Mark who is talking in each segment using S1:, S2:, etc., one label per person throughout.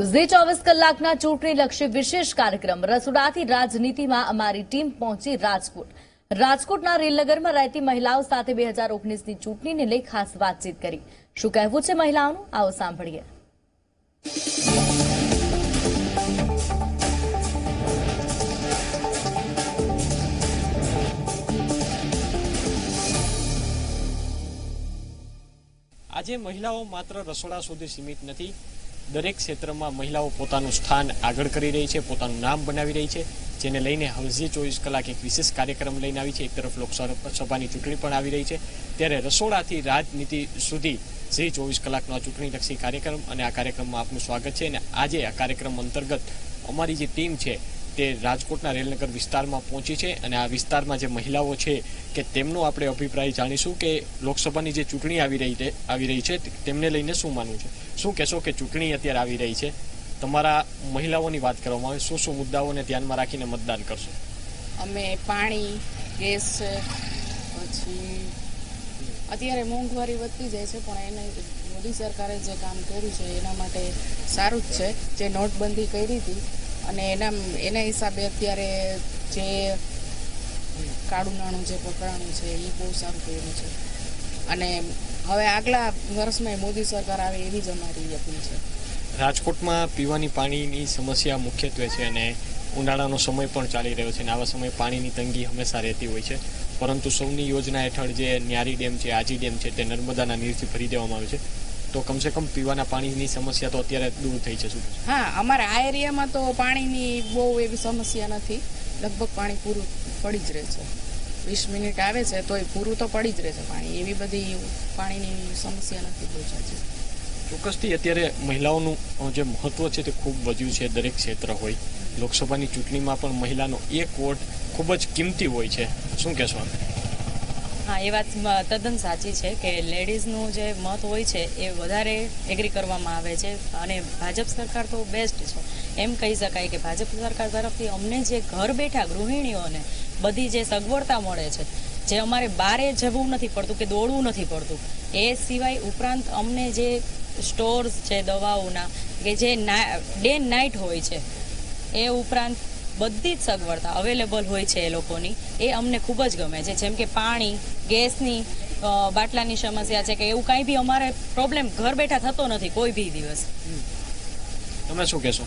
S1: ઝી ચોવીસ કલાકના ચૂંટણી લક્ષી વિશેષ કાર્યક્રમ. રસોડાથી રાજનીતિમાં અમારી ટીમ પહોંચી રાજકોટ. રાજકોટના રેલનગરમાં રહેતી મહિલાઓ સાથે બે હજાર ઓગણીસની ચૂંટણીને લઈ ખાસ વાતચીત કરી. શું કહેવું છે મહિલાઓનું? આવો સાંભળીએ.
S2: આજે મહિલાઓ માત્ર રસોડા સુધી સીમિત નથી દરેક ક્ષેત્રમાં મહિલાઓ પોતાનું સ્થાન આગળ કરી રહી છે, પોતાનું નામ બનાવી રહી છે, જેને લઈને હવજી ચોવીસ કલાક એક વિશેષ કાર્યક્રમ લઈને આવી છે. એક તરફ લોકસભાની ચૂંટણી પણ આવી રહી છે. ત્યારે રસોડાથી રાજનીતિ સુધી ઝી ચોવીસ કલાકનો આ ચૂંટણીલક્ષી કાર્યક્રમ અને આ કાર્યક્રમમાં આપનું સ્વાગત છે. અને આજે આ કાર્યક્રમ અંતર્ગત અમારી જે ટીમ છે તે રાજકોટના રેલનગર વિસ્તારમાં પહોંચી છે અને આ વિસ્તારમાં જે મહિલાઓ છે કે તેમનો આપણે અભિપ્રાય જાણીશું કે લોકસભાની જે ચૂંટણી આવી રહી આવી રહી છે, તેમને લઈને શું માનવું છે? શું કહેશો કે ચૂંટણી અત્યારે આવી રહી છે? તમારા મહિલાઓની વાત કરવામાં આવે, શું શું મુદ્દાઓને ધ્યાનમાં રાખીને મતદાન કરશો?
S3: અમે પાણી, ગેસ પછી અત્યારે મોંઘવારી વધતી જાય છે, પણ એને મોદી સરકારે જે કામ કર્યું છે, એના માટે સારું જ છે. જે નોટબંધી કરી હતી અને એના એના હિસાબે અત્યારે જે કાળું નાણું જે પકડાણું છે, એ બહુ સારું કર્યું છે. અને હવે આગલા વર્ષમાં મોદી સરકાર આવે એવી જ અમારી અપીલ છે.
S2: રાજકોટમાં પીવાની પાણીની સમસ્યા મુખ્યત્વે છે અને ઉનાળાનો સમય પણ ચાલી રહ્યો છે અને આવા સમયે પાણીની તંગી હંમેશા રહેતી હોય છે. પરંતુ સૌની યોજના હેઠળ જે ન્યારી ડેમ છે, આજી ડેમ છે, તે નર્મદાના નીરથી ભરી દેવામાં આવે છે. તો કમસે કમ પીવાના પાણીની સમસ્યા તો અત્યારે દૂર થઈ છે શું
S3: હા અમારા આ એરિયામાં તો પાણીની બહુ એવી સમસ્યા નથી. લગભગ પાણી પૂરું પડી જ રહે છે. વીસ મિનિટ આવે છે તોય પૂરું તો પડી જ રહે છે પાણી. એવી બધી પાણીની સમસ્યા નથી બહુ છે
S2: ચોક્કસથી અત્યારે મહિલાઓનું જે મહત્વ છે તે ખૂબ વધ્યું છે દરેક ક્ષેત્ર હોય. લોકસભાની ચૂંટણીમાં પણ મહિલાનો એક વોટ ખૂબ જ કિંમતી હોય છે. શું કહેશો આપ?
S4: હા, એ વાત તદ્દન સાચી છે કે લેડીઝનું જે મત હોય છે એ વધારે એગ્રી કરવામાં આવે છે અને ભાજપ સરકાર તો બેસ્ટ છે. એમ કહી શકાય કે ભાજપ સરકાર તરફથી અમને જે ઘર બેઠા ગૃહિણીઓને બધી જે સગવડતા મળે છે, જે અમારે બારે જવું નથી પડતું કે દોડવું નથી પડતું, એ સિવાય ઉપરાંત અમને જે સ્ટોર્સ છે, દવાઓના, કે જે ડે નાઇટ હોય છે, એ ઉપરાંત બધી જ સગવડતા અવેલેબલ હોય છે એ લોકોની. એ અમને ખૂબ જ ગમે છે. જેમ કે પાણી ગેસની બાટલાની સમસ્યા છે કે એવું કાંઈ બી અમારે પ્રોબ્લેમ ઘર બેઠા થતો નથી કોઈ બી દિવસ.
S2: તમે શું કહેશો?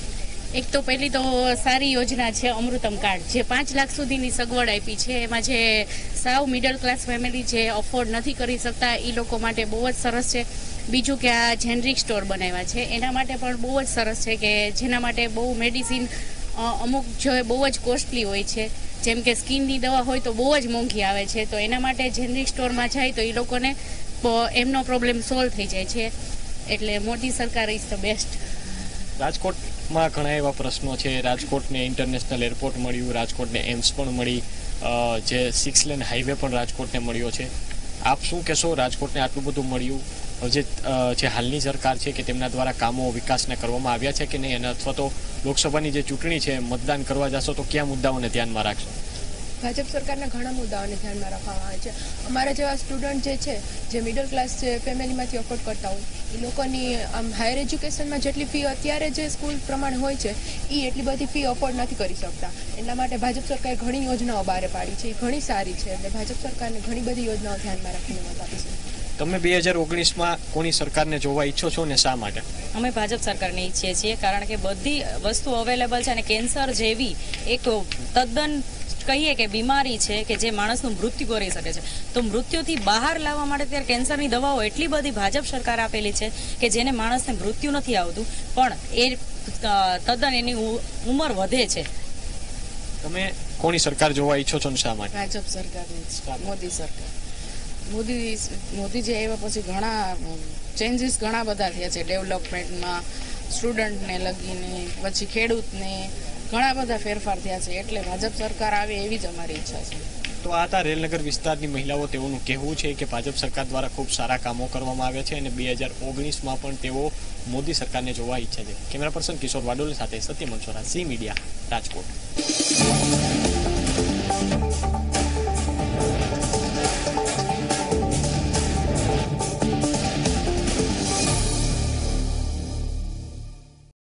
S5: એક તો પહેલી તો સારી યોજના છે અમૃતમ કાર્ડ. જે પાંચ લાખ સુધીની સગવડ આપી છે એમાં જે સાવ મિડલ ક્લાસ ફેમિલી જે અફોર્ડ નથી કરી શકતા એ લોકો માટે બહુ જ સરસ છે. બીજું કે આ જેનરિક સ્ટોર બનાવ્યા છે. એના માટે પણ બહુ જ સરસ છે કે જેના માટે બહુ મેડિસિન અમુક જો બહુ જ કોસ્ટલી હોય છે. જેમ કે સ્કિનની દવા હોય તો બહુ જ મોંઘી આવે છે. તો એના માટે જેનરિક સ્ટોરમાં જાય તો એ લોકોને એમનો પ્રોબ્લેમ સોલ્વ થઈ જાય છે. એટલે મોદી સરકાર ઇઝ ધ બેસ્ટ
S2: રાજકોટમાં ઘણા એવા પ્રશ્નો છે. રાજકોટને ઇન્ટરનેશનલ એરપોર્ટ મળ્યું, રાજકોટને એમ્સ પણ મળી જે સિક્સ લેન હાઈવે પણ રાજકોટને મળ્યો છે. આપ શું કહેશો? રાજકોટને આટલું બધું મળ્યું? જે જે હાલની સરકાર છે કે તેમના દ્વારા કામો વિકાસને કરવામાં આવ્યા છે કે નહીં અને અથવા તો લોકસભાની જે ચૂંટણી છે મતદાન કરવા જશો તો કયા મુદ્દાઓને ધ્યાનમાં રાખશો?
S6: ભાજપ સરકારના ઘણા મુદ્દાઓને ધ્યાનમાં રાખવામાં આવે છે. અમારા જેવા સ્ટુડન્ટ જે છે, જે મિડલ ક્લાસ જે ફેમિલીમાંથી અફોર્ડ કરતા હોય, એ લોકોની, આમ હાયર એજ્યુકેશનમાં જેટલી ફી અત્યારે જે સ્કૂલ પ્રમાણે હોય છે એ એટલી બધી ફી અફોર્ડ નથી કરી શકતા. એટલા માટે ભાજપ સરકારે ઘણી યોજનાઓ બહાર પાડી છે, એ ઘણી સારી છે. એટલે ભાજપ સરકારને ઘણી બધી યોજનાઓ ધ્યાનમાં રાખીને મત આપીશું
S2: તમે બે હજાર ઓગણીસમાં કોની સરકારને જોવા ઈચ્છો છો ને શા માટે?
S4: અમે ભાજપ સરકારને ઈચ્છીએ છીએ કારણ કે બધી વસ્તુ અવેલેબલ છે અને કેન્સર જેવી એક તદ્દન કહીએ કે બીમારી છે કે જે માણસનું મૃત્યુ કરી શકે છે. તો મૃત્યુથી બહાર લાવવા માટે ત્યારે કેન્સરની દવાઓ એટલી બધી ભાજપ સરકાર આપેલી છે કે જેને માણસને મૃત્યુ નથી આવતું પણ એ તદ્દન એની ઉ- ઉંમર વધે છે.
S2: તમે કોની સરકાર જોવા ઈચ્છો છો ને શા માટે?
S3: ભાજપ સરકાર મોદી સરકાર. મોદી મોદીજી આવ્યા પછી ઘણા ચેન્જીસ ઘણા બધા થયા છે. ડેવલપમેન્ટમાં સ્ટુડન્ટને લગીને, પછી ખેડૂતને ઘણા બધા ફેરફાર થયા છે. એટલે ભાજપ સરકાર આવે એવી જ અમારી ઈચ્છા છે.
S2: તો આ હતા રેલનગર વિસ્તારની મહિલાઓ તેઓનું કહેવું છે કે ભાજપ સરકાર દ્વારા ખૂબ સારા કામો કરવામાં આવ્યા છે અને બે હજાર ઓગણીસમાં પણ તેઓ મોદી સરકારને જોવા ઈચ્છે છે. કેમેરા પર્સન કિશોર વાડોલ સાથે સત્ય મનસોરા સી મીડિયા, રાજકોટ.